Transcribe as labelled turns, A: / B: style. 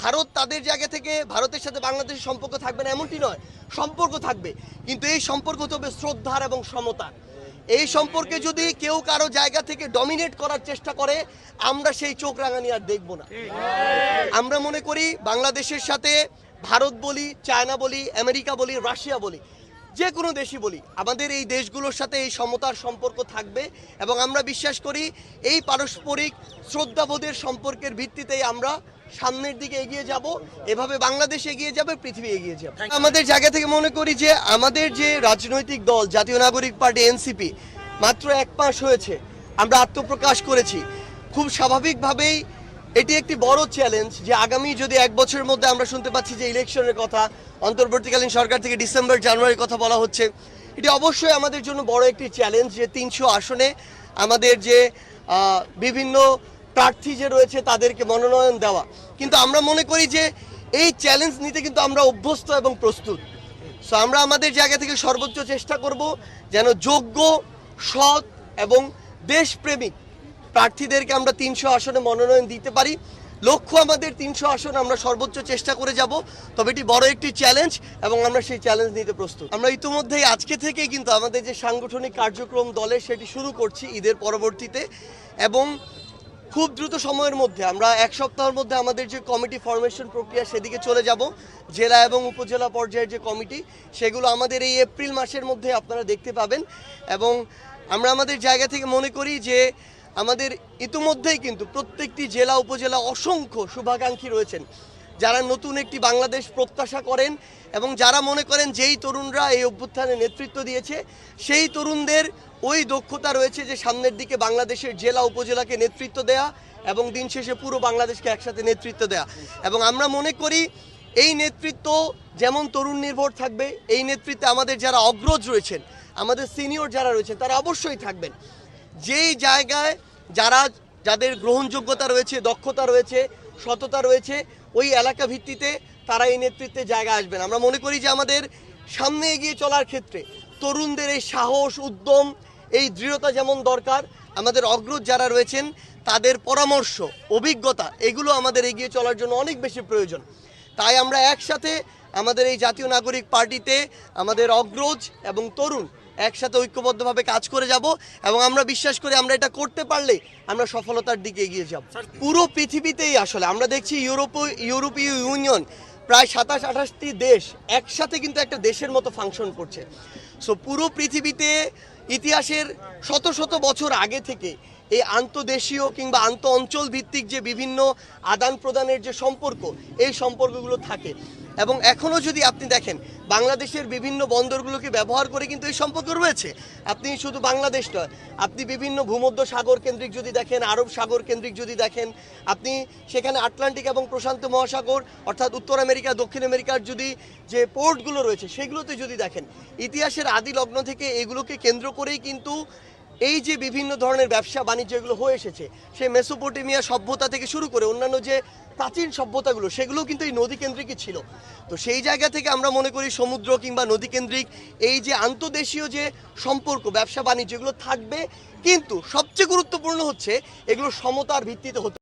A: ভারত তাদের জায়গা থেকে ভারতের সাথে বাংলাদেশের সম্পর্ক থাকবে না, এমনটি নয়। সম্পর্ক থাকবে, কিন্তু এই সম্পর্ক হতে হবে শ্রদ্ধার এবং সমতার। এই সম্পর্কে যদি কেউ কারও জায়গা থেকে ডমিনেট করার চেষ্টা করে, আমরা সেই চোখ রাঙানি আর দেখব না। আমরা মনে করি বাংলাদেশের সাথে ভারত বলি, চায়না বলি, আমেরিকা বলি, রাশিয়া বলি, যে কোনো দেশই বলি, আমাদের এই দেশগুলোর সাথে এই সমতার সম্পর্ক থাকবে এবং আমরা বিশ্বাস করি এই পারস্পরিক শ্রদ্ধাবোধের সম্পর্কের ভিত্তিতেই আমরা সামনের দিকে এগিয়ে যাব এভাবে বাংলাদেশ এগিয়ে যাবে পৃথিবী এগিয়ে যাবে। আমাদের জায়গা থেকে মনে করি যে আমাদের যে রাজনৈতিক দল জাতীয় নাগরিক পার্টি এনসিপি মাত্র এক মাস হয়েছে আমরা আত্মপ্রকাশ করেছি। খুব স্বাভাবিকভাবেই এটি একটি বড় চ্যালেঞ্জ যে আগামী যদি এক বছরের মধ্যে আমরা শুনতে পাচ্ছি যে ইলেকশনের কথা অন্তর্বর্তীকালীন সরকার থেকে ডিসেম্বর জানুয়ারির কথা বলা হচ্ছে এটি অবশ্যই আমাদের জন্য বড় একটি চ্যালেঞ্জ যে তিনশো আসনে আমাদের যে বিভিন্ন প্রার্থী যে রয়েছে তাদেরকে মনোনয়ন দেওয়া। কিন্তু আমরা মনে করি যে এই চ্যালেঞ্জ নিতে কিন্তু আমরা অভ্যস্ত এবং প্রস্তুত। সো আমরা আমাদের জায়গা থেকে সর্বোচ্চ চেষ্টা করব যেন যোগ্য, সৎ এবং দেশপ্রেমিক প্রার্থীদেরকে আমরা তিনশো আসনে মনোনয়ন দিতে পারি। লক্ষ্য আমাদের তিনশো আসন আমরা সর্বোচ্চ চেষ্টা করে যাব, তবে এটি বড় একটি চ্যালেঞ্জ এবং আমরা সেই চ্যালেঞ্জ নিতে প্রস্তুত। আমরা ইতিমধ্যেই আজকে থেকে কিন্তু আমাদের যে সাংগঠনিক কার্যক্রম দলে সেটি শুরু করছি ঈদের পরবর্তীতে এবং খুব দ্রুত সময়ের মধ্যে, আমরা এক সপ্তাহের মধ্যে আমাদের যে কমিটি ফরমেশন প্রক্রিয়া সেদিকে চলে যাব, জেলা এবং উপজেলা পর্যায়ের যে কমিটি সেগুলো আমাদের এই এপ্রিল মাসের মধ্যে আপনারা দেখতে পাবেন। এবং আমরা আমাদের জায়গা থেকে মনে করি যে, আমাদের ইতিমধ্যেই কিন্তু প্রত্যেকটি জেলা, উপজেলা অসংখ্য শুভাকাঙ্ক্ষী রয়েছেন। যারা নতুন একটি বাংলাদেশ প্রত্যাশা করেন এবং যারা মনে করেন যেই তরুণরা এই অভ্যুত্থানে নেতৃত্ব দিয়েছে, সেই তরুণদের ওই দক্ষতা রয়েছে যে সামনের দিকে বাংলাদেশের জেলা উপজেলাকে নেতৃত্ব দেয়া এবং দিন শেষে পুরো বাংলাদেশকে একসাথে নেতৃত্ব দেয়া। এবং আমরা মনে করি এই নেতৃত্ব যেমন তরুণ নির্ভর থাকবে, এই নেতৃত্বে আমাদের যারা অগ্রজ রয়েছেন, আমাদের সিনিয়র যারা রয়েছেন, তারা অবশ্যই থাকবেন। যেই জায়গায় যারা, যাদের গ্রহণযোগ্যতা রয়েছে, দক্ষতা রয়েছে, সততা রয়েছে ওই এলাকা ভিত্তিতে তারা এই নেতৃত্বে জায়গা আসবেন। আমরা মনে করি যে আমাদের সামনে এগিয়ে চলার ক্ষেত্রে তরুণদের এই সাহস, উদ্যম, এই দৃঢ়তা যেমন দরকার, আমাদের অগ্রজ যারা রয়েছেন, তাদের পরামর্শ, অভিজ্ঞতা, এগুলো আমাদের এগিয়ে চলার জন্য অনেক বেশি প্রয়োজন। তাই আমরা একসাথে আমাদের এই জাতীয় নাগরিক পার্টিতে আমাদের অগ্রজ এবং তরুণ একসাথে ঐক্যবদ্ধভাবে কাজ করে যাব এবং আমরা বিশ্বাস করি আমরা এটা করতে পারলে আমরা সফলতার দিকে এগিয়ে যাব। পুরো পৃথিবীতেই আসলে আমরা দেখছি ইউরোপ ইউরোপীয় ইউনিয়ন প্রায় সাতাশ আঠাশটি দেশ একসাথে কিন্তু একটা দেশের মতো ফাংশন করছে। সো পুরো পৃথিবীতে ইতিহাসের শত শত বছর আগে থেকে এই আন্তদেশীয় কিংবা আন্ত অঞ্চল ভিত্তিক যে বিভিন্ন আদান প্রদানের যে সম্পর্ক, এই সম্পর্কগুলো থাকে। এবং এখনও যদি আপনি দেখেন, বাংলাদেশের বিভিন্ন বন্দরগুলোকে ব্যবহার করে কিন্তু এই সম্পর্ক রয়েছে। আপনি শুধু বাংলাদেশ নয়, আপনি বিভিন্ন ভূমধ্য সাগর কেন্দ্রিক যদি দেখেন, আরব সাগর কেন্দ্রিক যদি দেখেন, আপনি সেখানে আটলান্টিক এবং প্রশান্ত মহাসাগর, অর্থাৎ উত্তর আমেরিকা, দক্ষিণ আমেরিকার যদি যে পোর্টগুলো রয়েছে, সেগুলোতে যদি দেখেন, ইতিহাসের আদি লগ্ন থেকে এগুলোকে কেন্দ্র করেই কিন্তু এই যে বিভিন্ন ধরনের ব্যবসা বাণিজ্য এগুলো হয়ে এসেছে, সেই মেসোপটেমিয়া সভ্যতা থেকে শুরু করে অন্যান্য যে প্রাচীন সভ্যতাগুলো, সেগুলো কিন্তু এই নদী কেন্দ্রিকই ছিল। তো সেই জায়গা থেকে আমরা মনে করি সমুদ্র কিংবা নদী কেন্দ্রিক এই যে আন্তদেশীয় যে সম্পর্ক, ব্যবসা বাণিজ্য এগুলো থাকবে, কিন্তু সবচেয়ে গুরুত্বপূর্ণ হচ্ছে এগুলো সমতার ভিত্তিতে হতে